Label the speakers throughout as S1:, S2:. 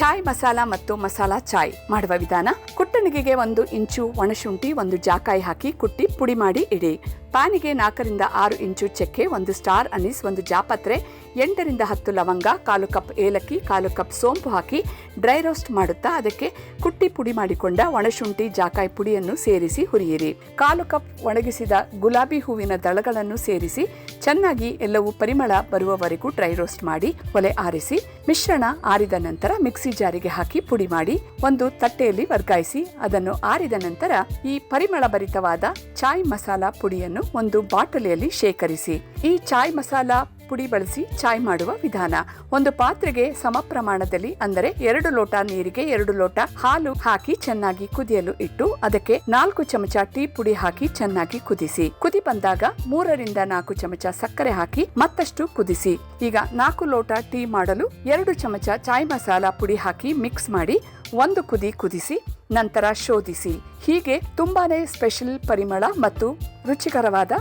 S1: ಚಾಯ್ ಮಸಾಲ ಮತ್ತು ಮಸಾಲಾ ಚಾಯ್ ಮಾಡುವ ವಿಧಾನ. ಕುಟ್ಟಣಿಗೆಗೆ ಒಂದು ಇಂಚು ಒಣಶುಂಠಿ ಒಂದು ಜಾಕಾಯಿ ಹಾಕಿ ಕುಟ್ಟಿ ಪುಡಿ ಮಾಡಿ ಇಡಿ. ಪ್ಯಾನಿಗೆ ನಾಲ್ಕರಿಂದ ಆರು ಇಂಚು ಚಕ್ಕೆ, ಒಂದು ಸ್ಟಾರ್ ಅನಿಸ್, ಒಂದು ಜಾಪತ್ರೆ, ಎಂಟರಿಂದ ಹತ್ತು ಲವಂಗ, ಕಾಲು ಕಪ್ ಏಲಕ್ಕಿ, ಕಾಲು ಕಪ್ ಸೋಂಪು ಹಾಕಿ ಡ್ರೈ ರೋಸ್ಟ್ ಮಾಡುತ್ತಾ ಅದಕ್ಕೆ ಕುಟ್ಟಿ ಪುಡಿ ಮಾಡಿಕೊಂಡ ಒಣಶುಂಠಿ ಜಾಕಾಯಿ ಪುಡಿಯನ್ನು ಸೇರಿಸಿ ಹುರಿಯಿರಿ. ಕಾಲು ಕಪ್ ಒಣಗಿಸಿದ ಗುಲಾಬಿ ಹೂವಿನ ದಳಗಳನ್ನು ಸೇರಿಸಿ ಚೆನ್ನಾಗಿ ಎಲ್ಲವೂ ಪರಿಮಳ ಬರುವವರೆಗೂ ಡ್ರೈ ರೋಸ್ಟ್ ಮಾಡಿ ಒಲೆ ಆರಿಸಿ ಮಿಶ್ರಣ ಆರಿದ ನಂತರ ಮಿಕ್ಸಿ ಜಾರಿಗೆ ಹಾಕಿ ಪುಡಿ ಮಾಡಿ ಒಂದು ತಟ್ಟೆಯಲ್ಲಿ ವರ್ಗಾಯಿಸಿ ಅದನ್ನು ಆರಿದ ನಂತರ ಈ ಪರಿಮಳ ಭರಿತವಾದ ಚಾಯ್ ಮಸಾಲಾ ಪುಡಿಯನ್ನು ಒಂದು ಬಾಟಲಿಯಲ್ಲಿ ಶೇಖರಿಸಿ. ಈ ಚಾಯ್ ಮಸಾಲ ಪುಡಿ ಬಳಸಿ ಚಾಯ್ ಮಾಡುವ ವಿಧಾನ. ಒಂದು ಪಾತ್ರೆಗೆ ಸಮ ಪ್ರಮಾಣದಲ್ಲಿ ಅಂದರೆ ಎರಡು ಲೋಟ ನೀರಿಗೆ ಎರಡು ಲೋಟ ಹಾಲು ಹಾಕಿ ಚೆನ್ನಾಗಿ ಕುದಿಯಲು ಇಟ್ಟು ಅದಕ್ಕೆ ನಾಲ್ಕು ಚಮಚ ಟೀ ಪುಡಿ ಹಾಕಿ ಚೆನ್ನಾಗಿ ಕುದಿಸಿ. ಕುದಿ ಬಂದಾಗ ಮೂರರಿಂದ ನಾಲ್ಕು ಚಮಚ ಸಕ್ಕರೆ ಹಾಕಿ ಮತ್ತಷ್ಟು ಕುದಿಸಿ. ಈಗ ನಾಲ್ಕು ಲೋಟ ಟೀ ಮಾಡಲು ಎರಡು ಚಮಚ ಚಾಯ್ ಮಸಾಲ ಪುಡಿ ಹಾಕಿ ಮಿಕ್ಸ್ ಮಾಡಿ ಒಂದು ಕುದಿ ಕುದಿಸಿ, ನಂತರ ಶೋಧಿಸಿ. ಹೀಗೆ ತುಂಬಾನೇ ಸ್ಪೆಷಲ್ ಪರಿಮಳ ಮತ್ತು ರುಚಿಕರವಾದ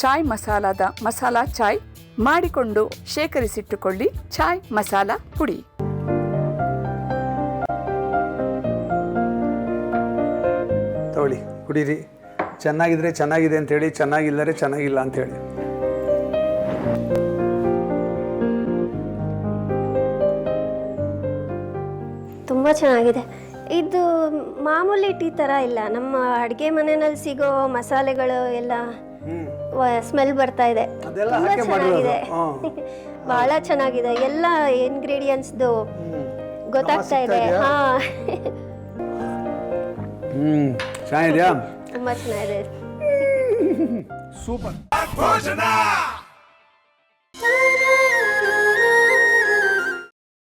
S1: ಚಾಯ್ ಮಸಾಲಾದ ಮಸಾಲಾ ಚಾಯ್ ಮಾಡಿಕೊಂಡು ಶೇಖರಿಸಿಟ್ಟುಕೊಳ್ಳಿ ಚಾಯ್ ಮಸಾಲ ಪುಡಿ.
S2: ತೊಳಿ ಕುಡೀರಿ. ಚೆನ್ನಾಗಿದ್ರೆ ಚೆನ್ನಾಗಿದೆ ಅಂತೇಳಿ ಚೆನ್ನಾಗಿಲ್ಲರೆ ಚೆನ್ನಾಗಿಲ್ಲ ಅಂತೇಳಿ.
S3: ತುಂಬ ಚೆನ್ನಾಗಿದೆ. ಇದು ಮಾಮೂಲಿ ಟೀ ಥರ ಇಲ್ಲ. ನಮ್ಮ ಅಡುಗೆ ಮನೆಯಲ್ಲಿ ಸಿಗೋ ಮಸಾಲೆಗಳು ಎಲ್ಲ ಸ್ಮೆಲ್ ಬರ್ತಾ ಇದೆ. ತುಂಬಾ. ಚೆನ್ನಾಗಿದೆ. ಭಾಳ ಚೆನ್ನಾಗಿದೆ. ಎಲ್ಲ ಇಂಗ್ರೀಡಿಯೆಂಟ್ಸ್ದು ಗೊತ್ತಾಗ್ತಾ ಇದೆ. ಹಾ.
S2: ಹ್ಮ್. ಚೆನ್ನಾಗಿದೆಯಾ?
S3: ತುಂಬ ಚೆನ್ನಾಗಿದೆ.
S2: ಸೂಪರ್.
S4: ಭೋಜನ!